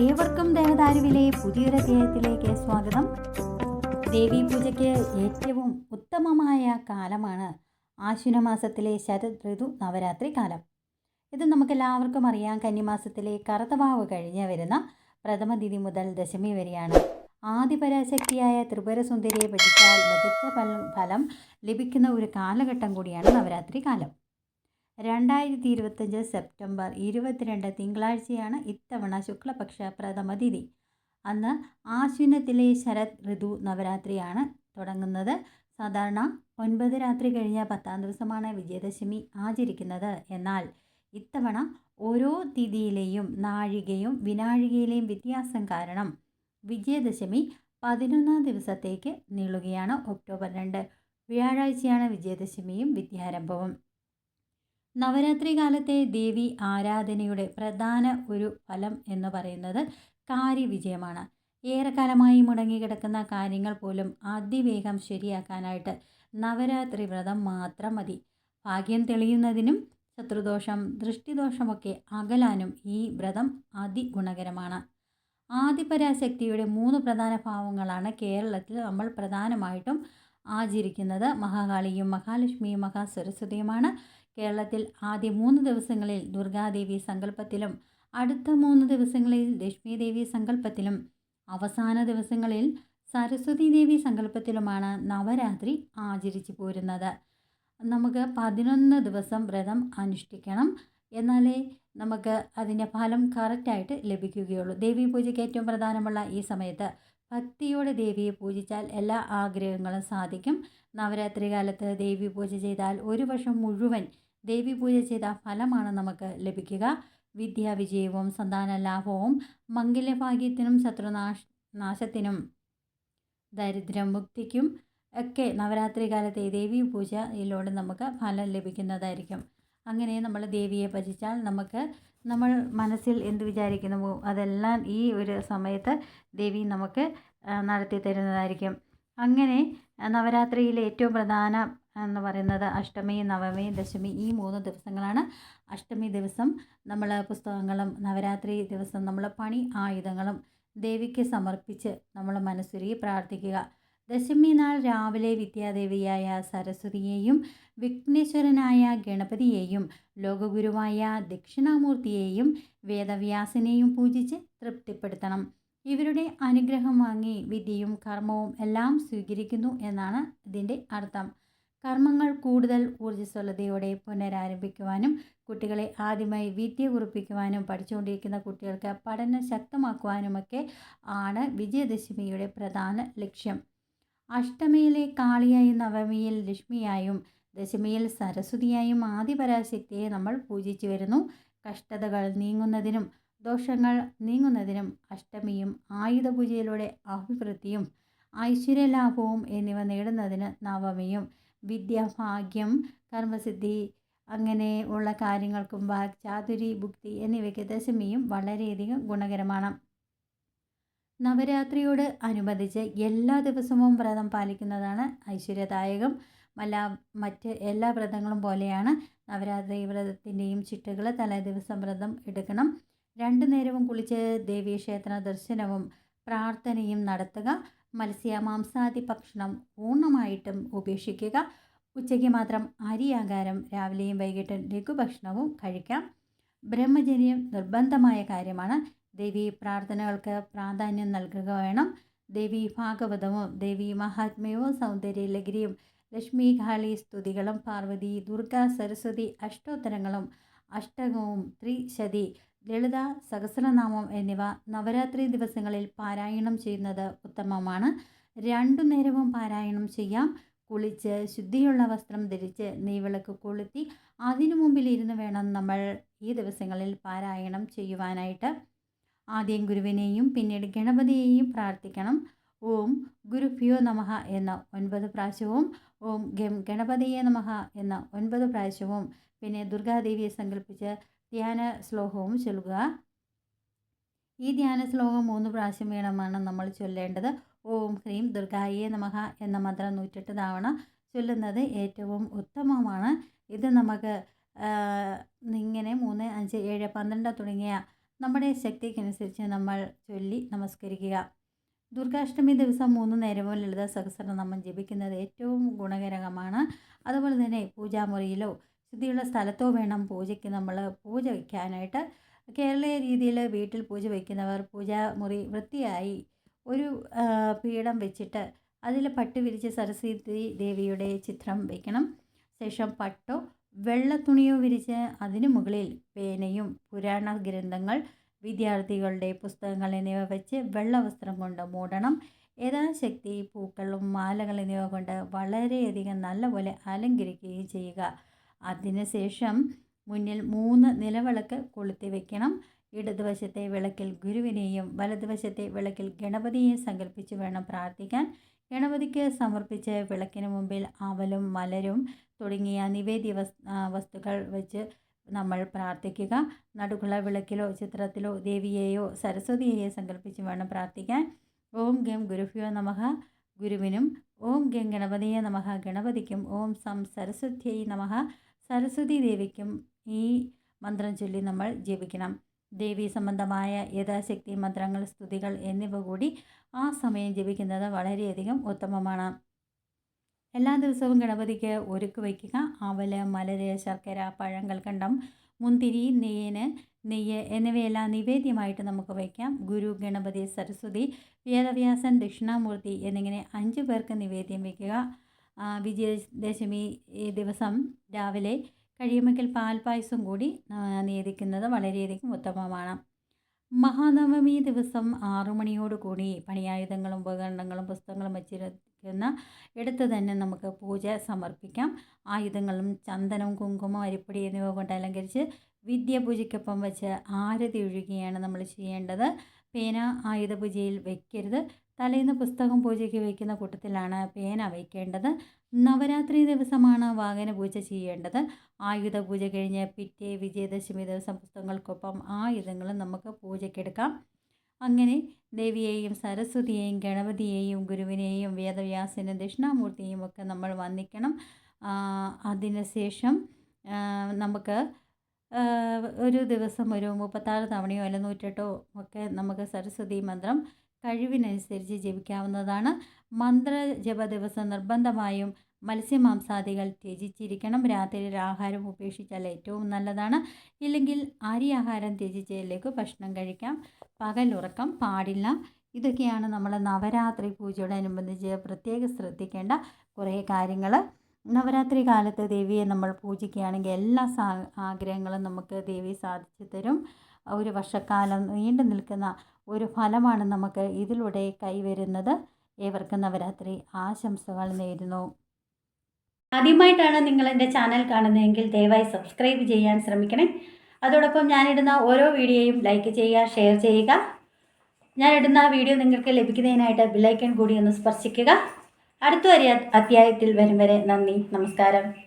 ഏവർക്കും ദേവദാരുവിലെ പുതിയൊരു അധ്യായത്തിലേക്ക് സ്വാഗതം. ദേവീ പൂജയ്ക്ക് ഏറ്റവും ഉത്തമമായ കാലമാണ് ആശ്വിനമാസത്തിലെ ശരത് ഋതു നവരാത്രി കാലം. ഇത് നമുക്കെല്ലാവർക്കും അറിയാം. കന്നിമാസത്തിലെ കറുത്തവാവ് കഴിഞ്ഞ് വരുന്ന പ്രഥമ തിഥി മുതൽ ദശമി വരെയാണ്. ആദിപരാശക്തിയായ ത്രിപുരസുന്ദരിയെ പഠിച്ചാൽ മികച്ച ഫലം ലഭിക്കുന്ന ഒരു കാലഘട്ടം കൂടിയാണ് നവരാത്രി കാലം. രണ്ടായിരത്തി ഇരുപത്തഞ്ച് സെപ്റ്റംബർ ഇരുപത്തിരണ്ട് തിങ്കളാഴ്ചയാണ് ഇത്തവണ ശുക്ലപക്ഷ പ്രഥമ തിഥി. അന്ന് ആശ്വിനത്തിലെ ശരത് ഋതു നവരാത്രിയാണ് തുടങ്ങുന്നത്. സാധാരണ ഒൻപത് രാത്രി കഴിഞ്ഞ പത്താം ദിവസമാണ് വിജയദശമി ആചരിക്കുന്നത്. എന്നാൽ ഇത്തവണ ഓരോ തിഥിയിലെയും നാഴികയും വിനാഴികയിലെയും വ്യത്യാസം കാരണം വിജയദശമി പതിനൊന്നാം ദിവസത്തേക്ക് നീളുകയാണ് ഒക്ടോബർ രണ്ട്. വ്യാഴാഴ്ചയാണ് വിജയദശമിയും വിദ്യാരംഭവും. നവരാത്രി കാലത്തെ ദേവി ആരാധനയുടെ പ്രധാന ഒരു ഫലം എന്ന് പറയുന്നത് കാര്യവിജയമാണ്. ഏറെക്കാലമായി മുടങ്ങിക്കിടക്കുന്ന കാര്യങ്ങൾ പോലും അതിവേഗം ശരിയാക്കാനായിട്ട് നവരാത്രി വ്രതം മാത്രം മതി. ഭാഗ്യം തെളിയുന്നതിനും ശത്രുദോഷം ദൃഷ്ടിദോഷമൊക്കെ അകലാനും ഈ വ്രതം അതിഗുണകരമാണ്. ആദിപരാശക്തിയുടെ മൂന്ന് പ്രധാന ഭാവങ്ങളാണ് കേരളത്തിൽ നമ്മൾ പ്രധാനമായിട്ടും ആചരിക്കുന്നത്. മഹാകാളിയും മഹാലക്ഷ്മിയും മഹാസരസ്വതിയുമാണ്. കേരളത്തിൽ ആദ്യ മൂന്ന് ദിവസങ്ങളിൽ ദുർഗാദേവി സങ്കല്പത്തിലും അടുത്ത മൂന്ന് ദിവസങ്ങളിൽ ലക്ഷ്മി ദേവി സങ്കല്പത്തിലും അവസാന ദിവസങ്ങളിൽ സരസ്വതി ദേവി സങ്കല്പത്തിലുമാണ് നവരാത്രി ആചരിച്ചു പോരുന്നത്. നമുക്ക് പതിനൊന്ന് ദിവസം വ്രതം അനുഷ്ഠിക്കണം. എന്നാലേ നമുക്ക് അതിന്റെ ഫലം കറക്റ്റായിട്ട് ലഭിക്കുകയുള്ളൂ. ദേവി പൂജയ്ക്ക് ഏറ്റവും പ്രധാനമുള്ള ഈ സമയത്ത് ഭക്തിയോടെ ദേവിയെ പൂജിച്ചാൽ എല്ലാ ആഗ്രഹങ്ങളും സാധിക്കും. നവരാത്രി കാലത്ത് ദേവി പൂജ ചെയ്താൽ ഒരു വർഷം മുഴുവൻ ദേവി പൂജ ചെയ്ത ഫലമാണ് നമുക്ക് ലഭിക്കുക. വിദ്യാവിജയവും സന്താന ലാഭവും മംഗല്യഭാഗ്യത്തിനും ശത്രുനാശ നാശത്തിനും ദരിദ്രം മുക്തിക്കും ഒക്കെ നവരാത്രി കാലത്തെ ദേവി പൂജയിലൂടെ നമുക്ക് ഫലം ലഭിക്കുന്നതായിരിക്കും. അങ്ങനെ നമ്മൾ ദേവിയെ ഭജിച്ചാൽ നമുക്ക് നമ്മൾ മനസ്സിൽ എന്ത് വിചാരിക്കുന്നുവോ അതെല്ലാം ഈ ഒരു സമയത്ത് ദേവി നമുക്ക് നടത്തി തരുന്നതായിരിക്കും അങ്ങനെ നവരാത്രിയിലെ ഏറ്റവും പ്രധാന എന്ന് പറയുന്നത് അഷ്ടമി നവമി ദശമി ഈ മൂന്ന് ദിവസങ്ങളാണ് അഷ്ടമി ദിവസം. നമ്മൾ പുസ്തകങ്ങളും നവരാത്രി ദിവസം നമ്മൾ പണി ആയുധങ്ങളും ദേവിക്ക് സമർപ്പിച്ച് നമ്മൾ മനസ്സുരുകി പ്രാർത്ഥിക്കുക. ദശമി നാൾ രാവിലെ വിദ്യാദേവിയായ സരസ്വതിയെയും വിഘ്നേശ്വരനായ ഗണപതിയെയും ലോകഗുരുവായ ദക്ഷിണാമൂർത്തിയെയും വേദവ്യാസനെയും പൂജിച്ച് തൃപ്തിപ്പെടുത്തണം. ഇവരുടെ അനുഗ്രഹം വാങ്ങി വിദ്യയും കർമ്മവും എല്ലാം സ്വീകരിക്കുന്നു എന്നാണ് ഇതിന്റെ അർത്ഥം. കർമ്മങ്ങൾ കൂടുതൽ ഊർജസ്വലതയോടെ പുനരാരംഭിക്കുവാനും കുട്ടികളെ ആദ്യമായി വിദ്യ കുറിപ്പിക്കുവാനും പഠിച്ചുകൊണ്ടിരിക്കുന്ന കുട്ടികൾക്ക് പഠനം ശക്തമാക്കുവാനുമൊക്കെ ആണ് വിജയദശമിയുടെ പ്രധാന ലക്ഷ്യം. അഷ്ടമിയിലെ കാളിയായും നവമിയിൽ ലക്ഷ്മിയായും ദശമിയിൽ സരസ്വതിയായും ആദിപരാശക്തിയെ നമ്മൾ പൂജിച്ചു വരുന്നു. കഷ്ടതകൾ നീങ്ങുന്നതിനും ദോഷങ്ങൾ നീങ്ങുന്നതിനും അഷ്ടമിയും ആയുധപൂജയിലൂടെ അഭിവൃദ്ധിയും ഐശ്വര്യലാഭവും എന്നിവ നേടുന്നതിന് നവമിയും വിദ്യാഭാഗ്യം കർമ്മസിദ്ധി അങ്ങനെ ഉള്ള കാര്യങ്ങൾക്കും വാക്ചാതുരി ഭുക്തി എന്നിവയ്ക്ക് ദശമിയും വളരെയധികം ഗുണകരമാണ്. നവരാത്രിയോട് അനുബന്ധിച്ച് എല്ലാ ദിവസവും വ്രതം പാലിക്കുന്നതാണ് ഐശ്വര്യദായകം. മല മറ്റ് എല്ലാ വ്രതങ്ങളും പോലെയാണ് നവരാത്രി വ്രതത്തിന്റെയും ചിട്ടകൾ തലേദിവസം വ്രതം എടുക്കണം. രണ്ടു നേരവും കുളിച്ച് ദേവീക്ഷേത്ര ദർശനവും പ്രാർത്ഥനയും നടത്തുക. മത്സ്യ മാംസാദി ഭക്ഷണം പൂർണമായിട്ടും ഉപേക്ഷിക്കുക. ഉച്ചയ്ക്ക് മാത്രം അരിയാകാരം രാവിലെയും വൈകിട്ടും ലഘുഭക്ഷണവും കഴിക്കാം. ബ്രഹ്മചര്യം നിർബന്ധമായ കാര്യമാണ്. ദേവി പ്രാർത്ഥനകൾക്ക് പ്രാധാന്യം നൽകുക വേണം. ദേവി ഭാഗവതവും ദേവി മഹാത്മ്യവും സൗന്ദര്യ ലഹരിയും ലക്ഷ്മി കാളി സ്തുതികളും പാർവതി ദുർഗ സരസ്വതി അഷ്ടോത്തരങ്ങളും അഷ്ടകവും ത്രിശതി ലളിത സഹസ്രനാമം എന്നിവ നവരാത്രി ദിവസങ്ങളിൽ പാരായണം ചെയ്യുന്നത് ഉത്തമമാണ്. രണ്ടു നേരവും പാരായണം ചെയ്യാം. കുളിച്ച് ശുദ്ധിയുള്ള വസ്ത്രം ധരിച്ച് നെയ്വിളക്ക് കൊളുത്തി അതിനു മുമ്പിൽ ഇരുന്ന് വേണം നമ്മൾ ഈ ദിവസങ്ങളിൽ പാരായണം ചെയ്യുവാനായിട്ട്. ആദ്യം ഗുരുവിനെയും പിന്നീട് ഗണപതിയെയും പ്രാർത്ഥിക്കണം. ഓം ഗുരുഭ്യോ നമഹ എന്ന ഒൻപത് പ്രാവശ്യവും ഓം ഗം ഗണപതിയെ നമഹ എന്ന ഒൻപത് പ്രാവശ്യവും പിന്നെ ദുർഗാദേവിയെ സങ്കല്പിച്ച് ധ്യാന ശ്ലോകവും ചൊല്ലുക. ഈ ധ്യാന ശ്ലോകം മൂന്ന് പ്രാവശ്യം വേണമാണ് നമ്മൾ ചൊല്ലേണ്ടത്. ഓം ഹ്രീം ദുർഗായേ നമഹ എന്ന മന്ത്രം നൂറ്റെട്ട് തവണ ചൊല്ലുന്നത് ഏറ്റവും ഉത്തമമാണ്. ഇത് നമുക്ക് ഇങ്ങനെ മൂന്ന് അഞ്ച് ഏഴ് പന്ത്രണ്ട് തുടങ്ങിയ നമ്മുടെ ശക്തിക്കനുസരിച്ച് നമ്മൾ ചൊല്ലി നമസ്കരിക്കുക. ദുർഗാഷ്ടമി ദിവസം മൂന്ന് നേരവും ലളിത സഹസ്രനാമം ജപിക്കുന്നത് ഏറ്റവും ഗുണകരമാണ്. അതുപോലെ തന്നെ പൂജാമുറിയിലോ ശുദ്ധിയുള്ള സ്ഥലത്തോ വേണം പൂജയ്ക്ക്. നമ്മൾ പൂജ വയ്ക്കാനായിട്ട് കേരളീയ രീതിയിൽ വീട്ടിൽ പൂജ വയ്ക്കുന്നവർ പൂജാമുറി വൃത്തിയായി ഒരു പീഠം വെച്ചിട്ട് അതിൽ പട്ട് വിരിച്ച് സരസ്വതി ദേവിയുടെ ചിത്രം വയ്ക്കണം ശേഷം പട്ടോ വെള്ള തുണിയോ വിരിച്ച് അതിനു മുകളിൽ പേനയും പുരാണ ഗ്രന്ഥങ്ങൾ വിദ്യാർത്ഥികളുടെ പുസ്തകങ്ങൾ എന്നിവ വെച്ച് വെള്ള വസ്ത്രം കൊണ്ട് മൂടണം. യഥാശക്തി പൂക്കളും മാലകൾ എന്നിവ കൊണ്ട് വളരെയധികം നല്ലപോലെ അലങ്കരിക്കുകയും ചെയ്യുക. അതിനുശേഷം മുന്നിൽ മൂന്ന് നിലവിളക്ക് കൊളുത്തി വയ്ക്കണം ഇടതുവശത്തെ വിളക്കിൽ ഗുരുവിനെയും വലതുവശത്തെ വിളക്കിൽ ഗണപതിയെയും സങ്കല്പിച്ച് വേണം പ്രാർത്ഥിക്കാൻ. ഗണപതിക്ക് സമർപ്പിച്ച് വിളക്കിന് മുമ്പിൽ അവലും മലരും തുടങ്ങിയ നിവേദ്യ വസ്തുക്കൾ വെച്ച് നമ്മൾ പ്രാർത്ഥിക്കുക. നടുക്കുള്ള വിളക്കിലോ ചിത്രത്തിലോ ദേവിയെയോ സരസ്വതിയെയോ സങ്കല്പിച്ച് വേണം പ്രാർത്ഥിക്കാൻ. ഓം ഗം ഗുരുഭ്യോ നമഃ. ഗുരുവിനും ഓം ഗം ഗണപതിയെ നമഹ ഗണപതിക്കും ഓം സം സരസ്വതിയെ നമഃ. സരസ്വതി ദേവിക്കും ഈ മന്ത്രം ചൊല്ലി നമ്മൾ ജപിക്കണം. ദേവി സംബന്ധമായ യഥാശക്തി മന്ത്രങ്ങൾ സ്തുതികൾ എന്നിവ കൂടി ആ സമയം ജപിക്കുന്നത് വളരെയധികം ഉത്തമമാണ്. എല്ലാ ദിവസവും ഗണപതിക്ക് ഒരുക്ക് വയ്ക്കുക. അവൽ മലര് ശർക്കര പഴം കൽക്കണ്ടം മുന്തിരി നെയ്യന് നെയ്യ് എന്നിവയെല്ലാം നിവേദ്യമായിട്ട് നമുക്ക് വയ്ക്കാം. ഗുരു ഗണപതി സരസ്വതി വേദവ്യാസൻ ദക്ഷിണാമൂർത്തി എന്നിങ്ങനെ അഞ്ച് പേർക്ക് നിവേദ്യം വയ്ക്കുക. വിജയദശമി ദിവസം രാവിലെ കഴിയുമെങ്കിൽ പാൽപ്പായസം കൂടി നേദിക്കുന്നത് വളരെയധികം ഉത്തമമാണ്. മഹാനവമി ദിവസം ആറു മണിയോടുകൂടി പണിയായുധങ്ങളും ഉപകരണങ്ങളും പുസ്തകങ്ങളും വച്ചിരിക്കുന്ന എടുത്ത് തന്നെ നമുക്ക് പൂജ സമർപ്പിക്കാം. ആയുധങ്ങളും ചന്ദനം കുങ്കുമം അരിപ്പൊടി എന്നിവ കൊണ്ട് അലങ്കരിച്ച് വിദ്യാപൂജയ്ക്കൊപ്പം വെച്ച് ആരതി ഒഴുകിയാണ് നമ്മൾ ചെയ്യേണ്ടത്. പേന ആയുധ പൂജയിൽ വയ്ക്കരുത് തലേന്ന് പുസ്തകം പൂജയ്ക്ക് വയ്ക്കുന്ന കൂട്ടത്തിലാണ് പേന വയ്ക്കേണ്ടത്. നവരാത്രി ദിവസമാണ് വാഹന പൂജ ചെയ്യേണ്ടത്. ആയുധ പൂജ കഴിഞ്ഞ് പിറ്റേ വിജയദശമി ദിവസം പുസ്തകങ്ങൾക്കൊപ്പം ആയുധങ്ങളും നമുക്ക് പൂജയ്ക്കെടുക്കാം. അങ്ങനെ ദേവിയെയും സരസ്വതിയെയും ഗണപതിയെയും ഗുരുവിനെയും വേദവ്യാസനും ദക്ഷിണാമൂർത്തിയെയും ഒക്കെ നമ്മൾ വന്ദിക്കണം. അതിനുശേഷം നമുക്ക് ഒരു ദിവസം ഒരു മുപ്പത്താറ് തവണയോ അല്ല നൂറ്റെട്ടോ ഒക്കെ നമുക്ക് സരസ്വതി മന്ത്രം കഴിവിനനുസരിച്ച് ജപിക്കാവുന്നതാണ്. മന്ത്രജപ ദിവസം നിർബന്ധമായും മത്സ്യമാംസാദികൾ ത്യജിച്ചിരിക്കണം. രാത്രിയിൽ ആഹാരം ഉപേക്ഷിച്ചാൽ ഏറ്റവും നല്ലതാണ്. ഇല്ലെങ്കിൽ അരി ആഹാരം ത്യജിച്ചതിലേക്ക് ഭക്ഷണം കഴിക്കാം. പകലുറക്കം പാടില്ല. ഇതൊക്കെയാണ് നമ്മൾ നവരാത്രി പൂജയോടനുബന്ധിച്ച് പ്രത്യേകം ശ്രദ്ധിക്കേണ്ട കുറേ കാര്യങ്ങൾ. നവരാത്രി കാലത്ത് ദേവിയെ നമ്മൾ പൂജിക്കുകയാണെങ്കിൽ എല്ലാ ആഗ്രഹങ്ങളും നമുക്ക് ദേവി സാധിച്ചു തരും. ഒരു വർഷക്കാലം നീണ്ടു നിൽക്കുന്ന ഒരു ഫലമാണ് നമുക്ക് ഇതിലൂടെ കൈവരുന്നത്. ഏവർക്കും നവരാത്രി ആശംസകൾ നേരുന്നു. ആദ്യമായിട്ടാണ് നിങ്ങൾ എന്റെ ചാനൽ കാണുന്നതെങ്കിൽ ദയവായി സബ്സ്ക്രൈബ് ചെയ്യാൻ ശ്രമിക്കണേ. അതോടൊപ്പം ഞാനിടുന്ന ഓരോ വീഡിയോയും ലൈക്ക് ചെയ്യുക ഷെയർ ചെയ്യുക. ഞാനിടുന്ന വീഡിയോ നിങ്ങൾക്ക് ലഭിക്കുന്നതിനായിട്ട് ബിലൈക്കൺ കൂടി ഒന്ന് സ്പർശിക്കുക. അടുത്ത അധ്യായത്തിൽ വരും വരെ നന്ദി നമസ്കാരം.